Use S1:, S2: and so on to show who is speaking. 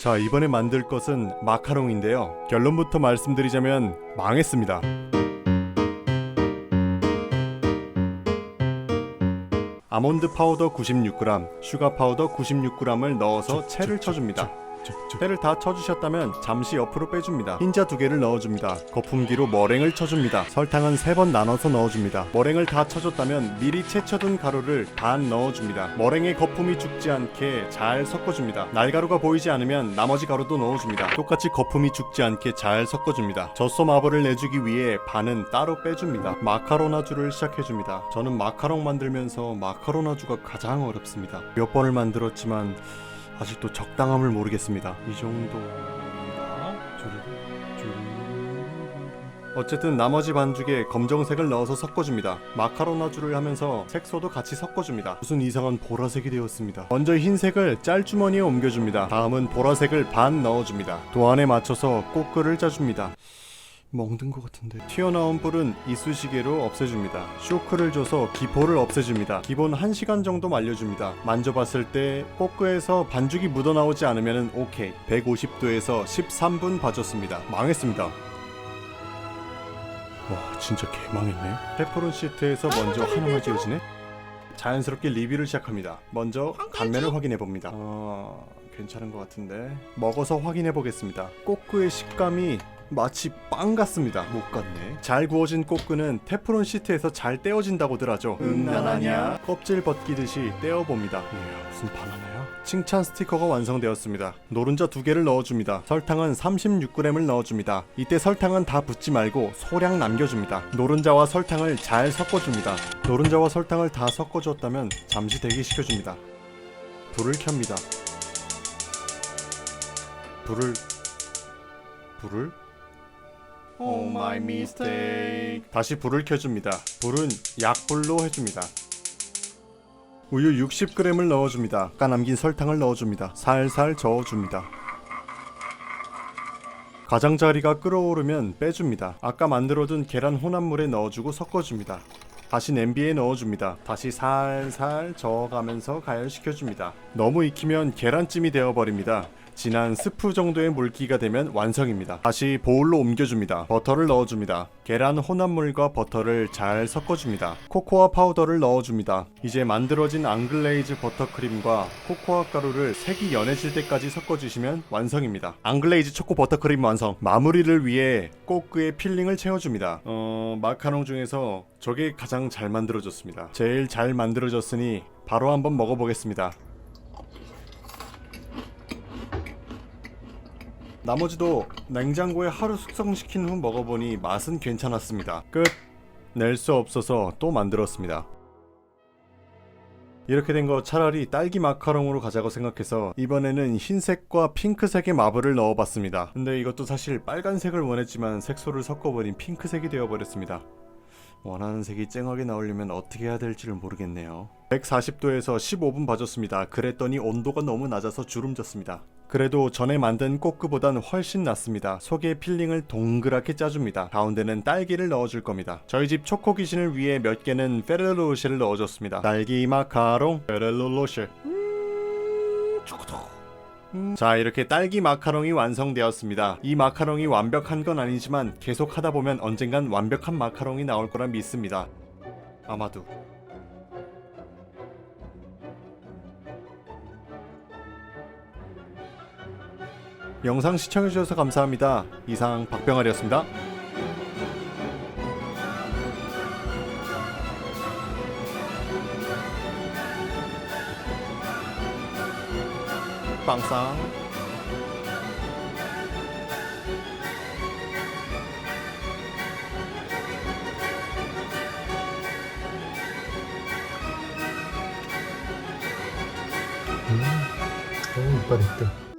S1: 자 이번에 만들 것은 마카롱인데요 결론부터 말씀드리자면 망했습니다 아몬드 파우더 96g, 슈가 파우더 96g을 넣어서 채를 쳐줍니다. 채를 다 쳐주셨다면 잠시 옆으로 빼줍니다. 흰자 두 개를 넣어줍니다. 거품기로 머랭을 쳐줍니다. 설탕은 세 번 나눠서 넣어줍니다. 머랭을 다 쳐줬다면 미리 채쳐둔 가루를 반 넣어줍니다. 머랭의 거품이 죽지 않게 잘 섞어줍니다. 날가루가 보이지 않으면 나머지 가루도 넣어줍니다. 똑같이 거품이 죽지 않게 잘 섞어줍니다. 젖소 마블을 내주기 위해 반은 따로 빼줍니다. 마카로나주를 시작해줍니다. 저는 마카롱 만들면서 마카로나주가 가장 어렵습니다. 몇 번을 만들었지만 아직도 적당함을 모르겠습니다. 이 주르륵. 어쨌든 나머지 반죽에 검정색을 넣어서 섞어줍니다. 마카로나주를 하면서 색소도 같이 섞어줍니다. 무슨 이상한 보라색이 되었습니다. 먼저 흰색을 짤주머니에 옮겨줍니다. 다음은 보라색을 반 넣어줍니다. 도안에 맞춰서 꼬끄를 짜줍니다. 멍든 것 같은데. 튀어나온 뿔은 이쑤시개로 없애줍니다. 쇼크를 줘서 기포를 없애줍니다. 기본 1시간 정도 말려줍니다. 만져봤을 때 꼬끄에서 반죽이 묻어나오지 않으면 오케이. 150도에서 13분 봐줬습니다. 망했습니다. 와 진짜 개망했네. 페퍼론 시트에서 먼저 하나만 지어지네. 자연스럽게 리뷰를 시작합니다. 먼저 단면을 확인해 봅니다. 어... 괜찮은 것 같은데. 먹어서 확인해 보겠습니다. 꼬끄의 식감이 마치 빵 같습니다. 못 같네. 잘 구워진 꼬끄는 테프론 시트에서 잘 떼어진다고들 하죠. 음란하냐? 껍질 벗기듯이 떼어봅니다. 이야, 무슨 바나나야? 칭찬 스티커가 완성되었습니다. 노른자 두 개를 넣어줍니다. 설탕은 36g을 넣어줍니다. 이때 설탕은 다 붓지 말고 소량 남겨줍니다. 노른자와 설탕을 잘 섞어줍니다. 노른자와 설탕을 다 섞어줬다면 잠시 대기시켜줍니다. 불을 켭니다. 불을 불을 Oh my mistake. 다시 불을 켜줍니다. 불은 약불로 해줍니다. 우유 60g을 넣어줍니다. 아까 남긴 설탕을 넣어줍니다. 살살 저어줍니다. 가장자리가 끓어오르면 빼줍니다. 아까 만들어둔 계란 혼합물에 넣어주고 섞어줍니다. 다시 냄비에 넣어줍니다. 다시 살살 저어가면서 가열시켜줍니다. 너무 익히면 계란찜이 되어버립니다. 진한 스프 정도의 물기가 되면 완성입니다. 다시 보울로 옮겨줍니다. 버터를 넣어줍니다. 계란 혼합물과 버터를 잘 섞어줍니다. 코코아 파우더를 넣어줍니다. 이제 만들어진 앙글레이즈 버터크림과 코코아 가루를 색이 연해질 때까지 섞어주시면 완성입니다. 앙글레이즈 초코 버터크림 완성. 마무리를 위해 꼬끄의 필링을 채워줍니다. 어 마카롱 중에서 저게 가장 잘 만들어졌습니다. 제일 잘 만들어졌으니 바로 한번 먹어보겠습니다. 나머지도 냉장고에 하루 숙성시킨 후 먹어보니 맛은 괜찮았습니다. 끝. 낼 수 없어서 또 만들었습니다. 이렇게 된 거 차라리 딸기 마카롱으로 가자고 생각해서 이번에는 흰색과 핑크색의 마블을 넣어봤습니다. 근데 이것도 사실 빨간색을 원했지만 색소를 섞어버린 핑크색이 되어버렸습니다. 원하는 색이 쨍하게 나오려면 어떻게 해야 될지를 모르겠네요. 140도에서 15분 봐줬습니다. 그랬더니 온도가 너무 낮아서 주름졌습니다. 그래도 전에 만든 꼬끄보단 훨씬 낫습니다. 속에 필링을 동그랗게 짜줍니다. 가운데는 딸기를 넣어줄 겁니다. 저희 집 초코 귀신을 위해 몇 개는 페르로로쉐를 넣어줬습니다. 딸기 마카롱 페르로로쉐. 음, 초코도. 음. 자 이렇게 딸기 마카롱이 완성되었습니다. 이 마카롱이 완벽한 건 아니지만 계속 하다 보면 언젠간 완벽한 마카롱이 나올 거라 믿습니다. 아마도. 영상 시청해주셔서 감사합니다. 이상 박병아리였습니다. 빵상.
S2: 음, 너무 이빨 있다.